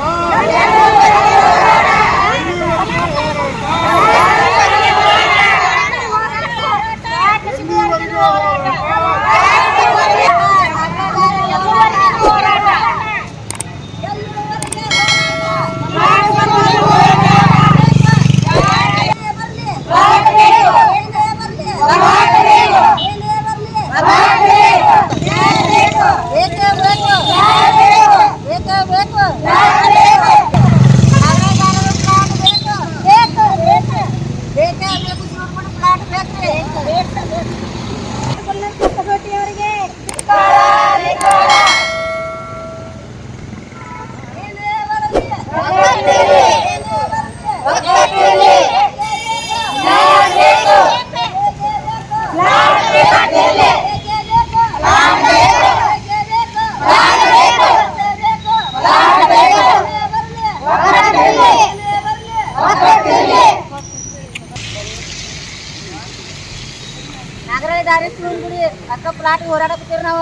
Glória ದಾರಿ ಸುಳ್ಳು ಗುಡಿ ಅಕ್ಕ ಪ್ಲಾಟ್ ಹೋರಾಡಕತ್ತೀವಿ ನಾವು.